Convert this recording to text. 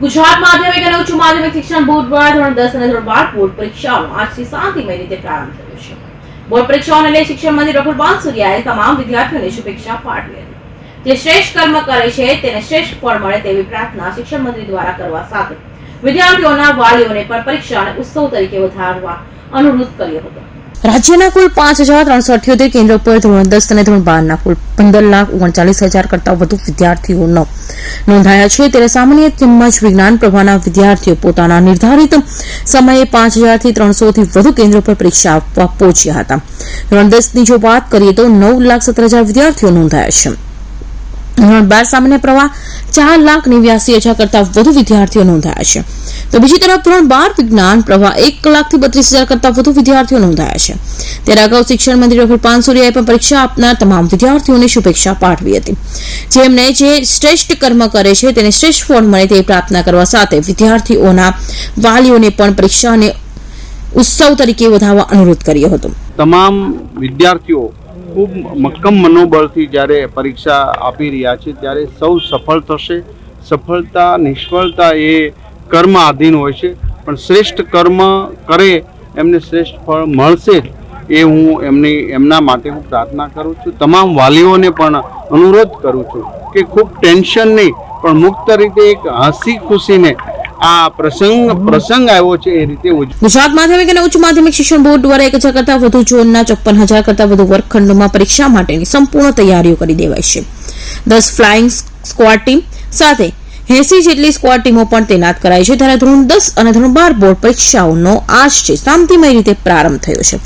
ગુજરાત માધ્યમિક અને ઉચ્ચ માધ્યમિક શિક્ષણ બોર્ડ દ્વારા ધોરણ દસ અને ધોરણ બાર બોર્ડ પરીક્ષાઓ આજથી શાંતિમય રીતે પ્રારંભ થયો છે. બોર્ડ પરીક્ષાઓને લઈ શિક્ષણ મંત્રી ડોક્ટર બાંસુરિયાએ તમામ વિદ્યાર્થીઓને શુભેચ્છા પાઠવી હતી. જે શ્રેષ્ઠ કર્મ કરે છે, તેને શ્રેષ્ઠ ફળ મળે તેવી પ્રાર્થના શિક્ષણ મંત્રી દ્વારા કરવા સાથે વિદ્યાર્થીઓના વાલીઓને પણ પરીક્ષાને ઉત્સવ તરીકે વધારવા અનુરોધ કર્યો હતો. રાજ્યના કુલ પાંચ હજાર ત્રણસો અઠ્યોતેર કેન્દ્રો પર ધોરણ દસ અને ધોરણ બારના કુલ પંદર લાખ ઓગણચાલીસ હજાર કરતાં વધુ વિદ્યાર્થીઓ નોંધાયા છે. ત્યારે સામાન્ય તેમજ વિજ્ઞાન પ્રવાહના વિદ્યાર્થીઓ પોતાના નિર્ધારિત સમયે પાંચ હજારથી ત્રણસોથી વધુ કેન્દ્રો પર પરીક્ષા આપવા પહોંચ્યા હતા. ધોરણ દસની જો વાત કરીએ તો નવ લાખ સત્તર હજાર વિદ્યાર્થીઓ નોંધાયા છે. ધોરણ બાર સામાન્ય પ્રવાહ ચાર લાખ નેવ્યાસી હજાર કરતાં વધુ વિદ્યાર્થીઓ નોંધાયા છે. તો બીજી તરફ ધોરણ બાર વિજ્ઞાન પ્રવાહ એક લાખથી બત્રીસ હજાર કરતાં વધુ વિદ્યાર્થીઓ નોંધાયા છે. ત્યારે અગાઉ શિક્ષણ મંત્રી ડોક્ટર પાનસુરિયાએ પણ પરીક્ષા આપનાર તમામ વિદ્યાર્થીઓને શુભેચ્છા પાઠવી હતી. જેમને જે શ્રેષ્ઠ કર્મ કરે છે, તેને શ્રેષ્ઠ ફળ મળે તેવી પ્રાર્થના કરવા સાથે વિદ્યાર્થીઓના વાલીઓને પણ પરીક્ષાને ઉત્સવ તરીકે વધારવા અનુરોધ કર્યો હતો. તમામ વિદ્યાર્થીઓ ખૂબ મક્કમ મનોબળથી જ્યારે પરીક્ષા આપી રહ્યા છે, ત્યારે સૌ સફળ થશે. સફળતા, નિષ્ફળતા એ કર્મ આધીન હોય છે. પણ શ્રેષ્ઠ કર્મ કરે, એમને શ્રેષ્ઠ ફળ મળશે એ હું એમની, એમના માટે હું પ્રાર્થના કરું છું. તમામ વાલીઓને પણ અનુરોધ કરું છું કે ખૂબ ટેન્શન નહીં, પણ મુક્ત રીતે એક હસી ખુશીને આ પ્રસંગ પ્રસંગ આવ્યો છે એ રીતે ગુજરાત માધ્યમિક અને ઉચ્ચ માધ્યમિક શિક્ષણ બોર્ડ દ્વારા એક હજાર કરતા વધુ ઝોનના ચોપન હજાર કરતા વધુ વર્ગખંડોમાં પરીક્ષા માટેની સંપૂર્ણ તૈયારીઓ કરી દેવાઈ છે. દસ ફ્લાઇંગ સ્ક્વોડ ટીમ સાથે એસી જેટલી સ્ક્વોડ ટીમો પણ તૈનાત કરાઈ છે. ત્યારે ધોરણ દસ અને ધોરણ બાર બોર્ડ પરીક્ષાઓનો છે શાંતિમય રીતે પ્રારંભ થયો છે.